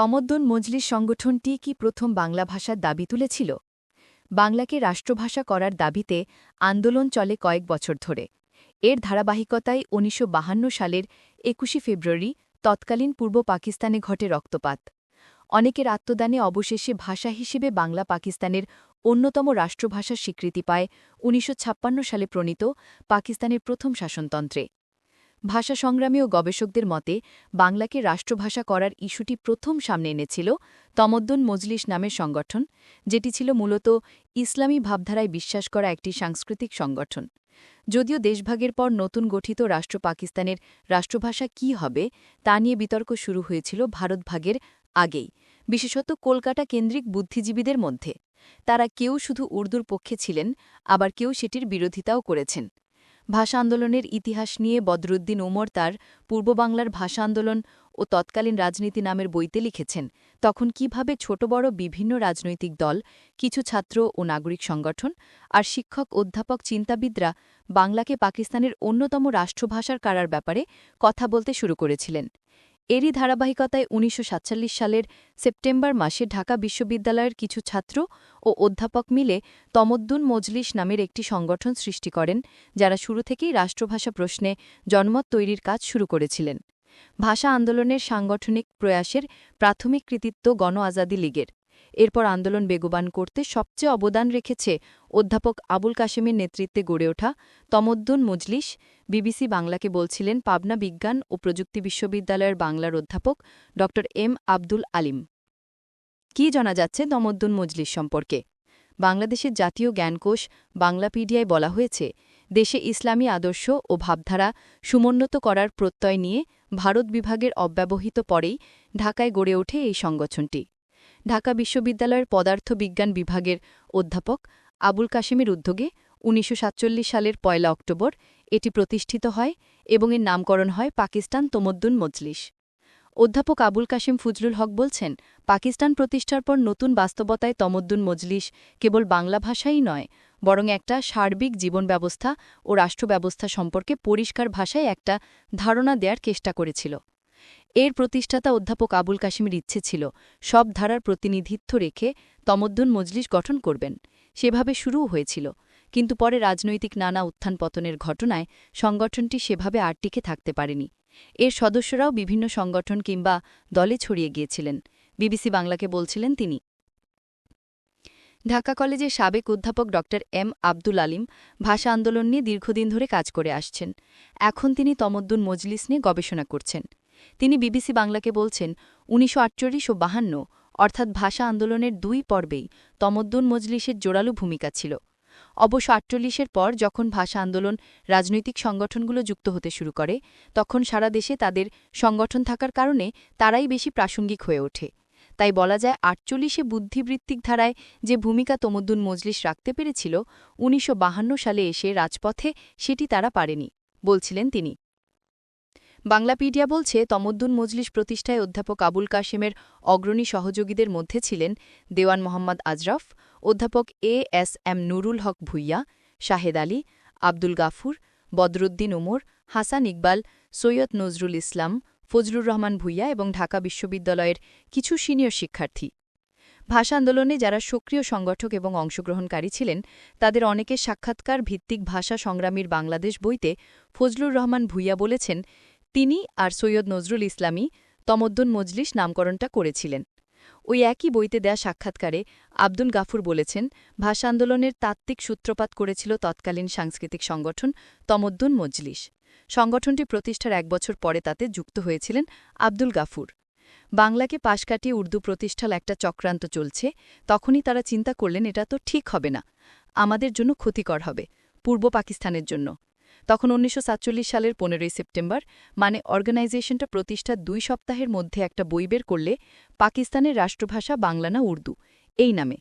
তমদ্দন মজলিস সংগঠনটি কি প্রথম বাংলা ভাষার দাবি তুলেছিল? বাংলাকে রাষ্ট্রভাষা করার দাবিতে আন্দোলন চলে কয়েক বছর ধরে। এর ধারাবাহিকতায় উনিশশো সালের একুশে ফেব্রুয়ারি তৎকালীন পূর্ব পাকিস্তানে ঘটে রক্তপাত। অনেকের আত্মদানে অবশেষে ভাষা হিসেবে বাংলা পাকিস্তানের অন্যতম রাষ্ট্রভাষার স্বীকৃতি পায় উনিশশো ছাপ্পান্ন সালে প্রণীত পাকিস্তানের প্রথম শাসনতন্ত্রে। ভাষা সংগ্রামী ও গবেষকদের মতে, বাংলাকে রাষ্ট্রভাষা করার ইস্যুটি প্রথম সামনে এনেছিল তমদ্দুন মজলিস নামের সংগঠন, যেটি ছিল মূলত ইসলামী ভাবধারায় বিশ্বাস করা একটি সাংস্কৃতিক সংগঠন। যদিও দেশভাগের পর নতুন গঠিত রাষ্ট্র পাকিস্তানের রাষ্ট্রভাষা কি হবে, তা নিয়ে বিতর্ক শুরু হয়েছিল ভারতভাগের আগেই, বিশেষত কলকাতা কেন্দ্রিক বুদ্ধিজীবীদের মধ্যে। তারা কেউ শুধু উর্দুর পক্ষে ছিলেন, আবার কেউ সেটির বিরোধিতাও করেছেন। ভাষা আন্দোলনের ইতিহাস নিয়ে বদরুদ্দিন ওমর তার পূর্ববাংলার ভাষা আন্দোলন ও তৎকালীন রাজনীতি নামের বইতে লিখেছেন। তখন কীভাবে ছোট বড় বিভিন্ন রাজনৈতিক দল, কিছু ছাত্র ও নাগরিক সংগঠন আর শিক্ষক, অধ্যাপক, চিন্তাবিদরা বাংলাকে পাকিস্তানের অন্যতম রাষ্ট্রভাষার কারার ব্যাপারে কথা বলতে শুরু করেছিলেন। এরই ধারাবাহিকতায় উনিশশো সাতচল্লিশ সালের সেপ্টেম্বর মাসে ঢাকা বিশ্ববিদ্যালয়ের কিছু ছাত্র ও অধ্যাপক মিলে তমদ্দুন মজলিস নামের একটি সংগঠন সৃষ্টি করেন, যারা শুরু থেকেই রাষ্ট্রভাষা প্রশ্নে জনমত তৈরির কাজ শুরু করেছিলেন। ভাষা আন্দোলনের সাংগঠনিক প্রয়াসের প্রাথমিক কৃতিত্ব গণ আজাদি লীগের। এরপর আন্দোলন বেগবান করতে সবচেয়ে অবদান রেখেছে অধ্যাপক আবুল কাশেমের নেতৃত্বে গড়ে ওঠা তমদ্দুন মজলিস। বিবিসি বাংলাকে বলছিলেন পাবনা বিজ্ঞান ও প্রযুক্তি বিশ্ববিদ্যালয়ের বাংলার অধ্যাপক ড. এম আব্দুল আলিম। কি জানা যাচ্ছে তমদ্দুন মজলিস সম্পর্কে? বাংলাদেশের জাতীয় জ্ঞানকোষ বাংলাপিডিয়ায় বলা হয়েছে, দেশে ইসলামী আদর্শ ও ভাবধারা সমুন্নত করার প্রত্যয় নিয়ে ভারত বিভাগের অব্যবহিত পরেই ঢাকায় গড়ে ওঠে এই সংগঠনটি। ঢাকা বিশ্ববিদ্যালয়ের পদার্থ বিজ্ঞান বিভাগের অধ্যাপক আবুল কাশেমের উদ্যোগে উনিশশো সাতচল্লিশ সালের পয়লা অক্টোবর এটি প্রতিষ্ঠিত হয় এবং এর নামকরণ হয় পাকিস্তান তোমদ্দুন মজলিস। অধ্যাপক আবুল কাশেম ফুজলুল হক বলছেন, পাকিস্তান প্রতিষ্ঠার পর নতুন বাস্তবতায় তমদ্দুন মজলিস কেবল বাংলা ভাষাই নয়, বরং একটা সার্বিক জীবন ব্যবস্থা ও রাষ্ট্র ব্যবস্থা সম্পর্কে পরিষ্কার ভাষায় একটা ধারণা দেওয়ার চেষ্টা করেছিল। এর প্রতিষ্ঠাতা অধ্যাপক আবুল কাশিমের ইচ্ছে ছিল সব ধারার প্রতিনিধিত্ব রেখে তমদ্দুন মজলিস গঠন করবেন। সেভাবে শুরুও হয়েছিল। কিন্তু পরে রাজনৈতিক নানা উত্থান পতনের ঘটনায় সংগঠনটি সেভাবে আর টিকে থাকতে পারেনি। এর সদস্যরাও বিভিন্ন সংগঠন কিংবা দলে ছড়িয়ে গিয়েছিলেন। বিবিসি বাংলাকে বলছিলেন তিনি। ঢাকা কলেজের সাবেক অধ্যাপক ড. এম. আব্দুল আলিম ভাষা আন্দোলন নিয়ে দীর্ঘদিন ধরে কাজ করে আসছেন। এখন তিনি তমদ্দুন মজলিস নিয়ে গবেষণা করছেন। তিনি বিবিসি বাংলাকে বলছেন, উনিশশো আটচল্লিশ ও বাহান্ন, অর্থাৎ ভাষা আন্দোলনের দুই পর্বেই তমদ্দুন মজলিসের জোরালো ভূমিকা ছিল। অবশ্য আটচল্লিশের পর যখন ভাষা আন্দোলন রাজনৈতিক সংগঠনগুলো যুক্ত হতে শুরু করে, তখন সারা দেশে তাদের সংগঠন থাকার কারণে তারাই বেশি প্রাসঙ্গিক হয়ে ওঠে। তাই বলা যায়, আটচল্লিশে বুদ্ধিবৃত্তিক ধারায় যে ভূমিকা তমদ্দুন মজলিস রাখতে পেরেছিল, উনিশশো সালে এসে রাজপথে সেটি তারা পারেনি, বলছিলেন তিনি। বাংলাপিডিয়া বলছে, তমদ্দুন মজলিস প্রতিষ্ঠায় অধ্যাপক আবুল কাশেমের অগ্রণী সহযোগীদের মধ্যে ছিলেন দেওয়ান মোহাম্মদ আজরফ, অধ্যাপক A S M Nurul Haque Bhuiyan, Shahed Ali, Abdul Gafur, Badruddin Umar, Hasan Iqbal, Syed Nazrul Islam, Fazlur Rahman Bhuiyan এবং ঢাকা বিশ্ববিদ্যালয়ের কিছু সিনিয়র শিক্ষার্থী। ভাষা আন্দোলনে যারা সক্রিয় সংগঠক এবং অংশগ্রহণকারী ছিলেন, তাদের অনেকের সাক্ষাৎকার ভিত্তিক ভাষা সংগ্রামীর বাংলাদেশ বইতে ফজলুর রহমান ভুইয়া বলেছেন তিনি আর সৈয়দ নজরুল ইসলামী তমদ্দুন মজলিস নামকরণটা করেছিলেন। ওই একই বইতে দেয়া সাক্ষাৎকারে আব্দুল গাফুর বলেছেন, ভাষা আন্দোলনের তাত্ত্বিক সূত্রপাত করেছিল তৎকালীন সাংস্কৃতিক সংগঠন তমদ্দুন মজলিস। সংগঠনটি প্রতিষ্ঠার এক বছর পরে তাতে যুক্ত হয়েছিলেন আব্দুল গাফুর। বাংলাকে পাশ কাটিয়ে উর্দু প্রতিষ্ঠাল একটা চক্রান্ত চলছে, তখনই তারা চিন্তা করলেন, এটা তো ঠিক হবে না। আমাদের জন্য ক্ষতিকর হবে, পূর্ব পাকিস্তানের জন্য। তখন উনিশশো সাতচল্লিশ সালের পনেরোই সেপ্টেম্বর মানে অর্গানাইজেশনটা প্রতিষ্ঠার দুই সপ্তাহের মধ্যে একটা বই বের করলে পাকিস্তানের রাষ্ট্রভাষা বাংলা না উর্দু, এই নামে।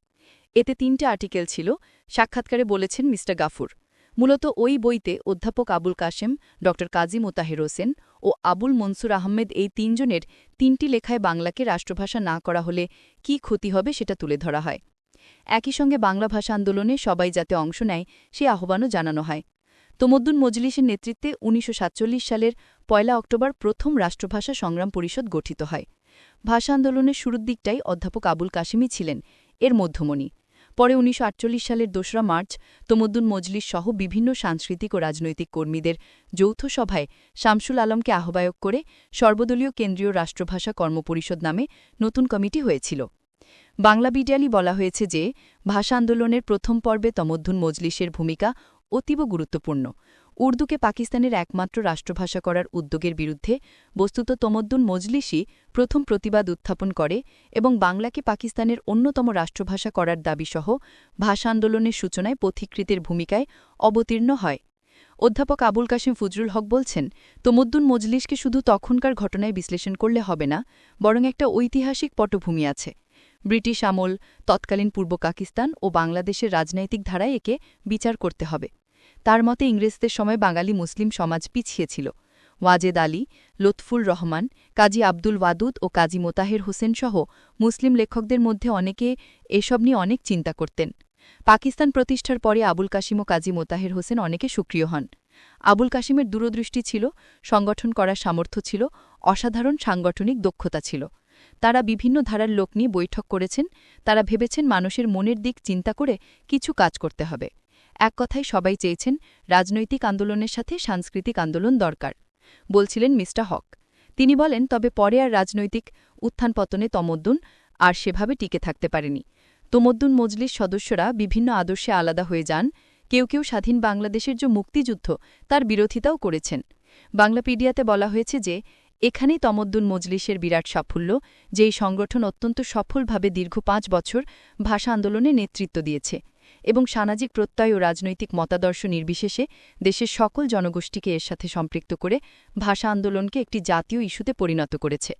এতে তিনটে আর্টিকেল ছিল, সাক্ষাৎকারে বলেছেন মিস্টার গাফুর। মূলত ওই বইতে অধ্যাপক আবুল কাশেম ড কাজী মোতাহের হোসেন ও আবুল মনসুর আহমেদ এই তিনজনের তিনটি লেখায় বাংলাকে রাষ্ট্রভাষা না করা হলে কি ক্ষতি হবে সেটা তুলে ধরা হয়। একই সঙ্গে বাংলা ভাষা আন্দোলনে সবাই যাতে অংশ নেয় সে আহ্বানও জানানো হয়। তোমদ্দুন মজলিসের নেতৃত্বে উনিশশো সাতচল্লিশ সালের পয়লা অক্টোবর প্রথম রাষ্ট্রভাষা সংগ্রাম পরিষদ গঠিত হয়। ভাষা আন্দোলনের শুরুর দিকটাই অধ্যাপক আবুল কাশিমই ছিলেন, এর মধ্যমণি। পরে উনিশশো আটচল্লিশ সালের দোসরা মার্চ তমদ্দুন মজলিস সহ বিভিন্ন সাংস্কৃতিক ও রাজনৈতিক কর্মীদের যৌথ সভায় শামসুল আলমকে আহ্বায়ক করে সর্বদলীয় কেন্দ্রীয় রাষ্ট্রভাষা কর্মপরিষদ নামে নতুন কমিটি হয়েছিল। বাংলা বিডিয়ালি বলা হয়েছে যে, ভাষা আন্দোলনের প্রথম পর্বে তমদ্দুন মজলিসের ভূমিকা অতীব গুরুত্বপূর্ণ। উর্দুকে পাকিস্তানের একমাত্র রাষ্ট্রভাষা করার উদ্যোগের বিরুদ্ধে বস্তুত তমদ্দুন মজলিসই প্রথম প্রতিবাদ উত্থাপন করে এবং বাংলাকে পাকিস্তানের অন্যতম রাষ্ট্রভাষা করার দাবিসহ ভাষা আন্দোলনের সূচনায় পথিকৃতের ভূমিকায় অবতীর্ণ হয়। অধ্যাপক আবুল কাশিম ফজরুল হক বলছেন, তমদ্দুন মজলিসকে শুধু তখনকার ঘটনায় বিশ্লেষণ করলে হবে না, বরং একটা ঐতিহাসিক পটভূমি আছে। ব্রিটিশ আমল, তৎকালীন পূর্ব পাকিস্তান ও বাংলাদেশের রাজনৈতিক ধারায় একে বিচার করতে হবে। তার মতে ইংরেজদের সময় বাঙালি মুসলিম সমাজ পিছিয়ে ছিল। ওয়াজেদ আলী, লুৎফুর রহমান, কাজী আব্দুল ওয়াদুদ ও কাজী মোতাহের হোসেন সহ মুসলিম লেখকদের মধ্যে অনেকে এসব নিয়ে অনেক চিন্তা করতেন। পাকিস্তান প্রতিষ্ঠার পরে আবুল কাশিম ও কাজী মোতাহের হোসেন অনেকে সক্রিয় হন। আবুল কাশিমের দূরদৃষ্টি ছিল, সংগঠন করার সামর্থ্য ছিল, অসাধারণ সাংগঠনিক দক্ষতা ছিল। তারা বিভিন্ন ধারার লোক নিয়ে বৈঠক করেছেন, তারা ভেবেছেন মানুষের মনের দিক চিন্তা করে কিছু কাজ করতে হবে। এক কথায় সবাই চেয়েছেন রাজনৈতিক আন্দোলনের সাথে সাংস্কৃতিক আন্দোলন দরকার, বলছিলেন মিস্টার হক। তিনি বলেন, তবে পরে আর রাজনৈতিক উত্থান পতনে তমদ্দুন আর সেভাবে টিকে থাকতে পারেনি। তমদ্দুন মজলিস সদস্যরা বিভিন্ন আদর্শে আলাদা হয়ে যান। কেউ কেউ স্বাধীন বাংলাদেশের যে মুক্তিযুদ্ধ, তার বিরোধিতাও করেছেন। বাংলাপিডিয়াতে বলা হয়েছে যে, এখানেই তমদ্দুন মজলিসের বিরাট সাফল্য যে এই সংগঠন অত্যন্ত সফলভাবে দীর্ঘ পাঁচ বছর ভাষা আন্দোলনে নেতৃত্ব দিয়েছে। এবং সামাজিক প্রত্যয় ও রাজনৈতিক মতাদর্শ নির্বিশেষে দেশের সকল জনগোষ্ঠীকে এর সাথে সম্পৃক্ত করে ভাষা আন্দোলনকে একটি জাতীয় ইস্যুতে পরিণত করেছে।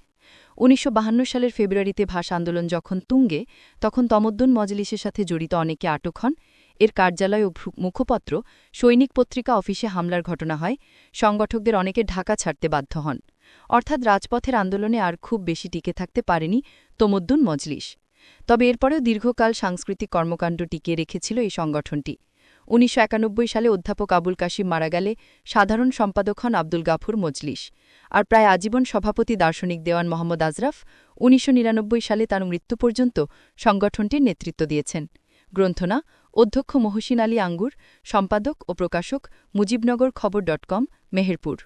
উনিশশো সালের ফেব্রুয়ারিতে ভাষা আন্দোলন যখন তুঙ্গে, তখন তমদ্দুন মজলিসের সাথে জড়িত অনেকে আটক হন। এর কার্যালয় ও মুখপত্র, সৈনিক পত্রিকা অফিসে হামলার ঘটনা হয়। সংগঠকদের অনেকে ঢাকা ছাড়তে বাধ্য হন। অর্থাৎ রাজপথের আন্দোলনে আর খুব বেশি টিকে থাকতে পারেনি তমদ্দুন মজলিস। তবে এরপরেও দীর্ঘকাল সাংস্কৃতিক কর্মকাণ্ড টিকিয়ে রেখেছিল এই সংগঠনটি। উনিশশো একানব্বই সালে অধ্যাপক আবুল কাশিম মারা গেলে সাধারণ সম্পাদক হন আব্দুল গাফুর মজলিস। আর প্রায় আজীবন সভাপতি দার্শনিক দেওয়ান মোহাম্মদ আজরাফ উনিশশো নিরানব্বই সালে তার মৃত্যু পর্যন্ত সংগঠনটির নেতৃত্ব দিয়েছেন। গ্রন্থনা, অধ্যক্ষ মহসিন আলী আঙ্গুর, সম্পাদক ও প্রকাশক মুজিবনগর খবর ডট কম, মেহেরপুর।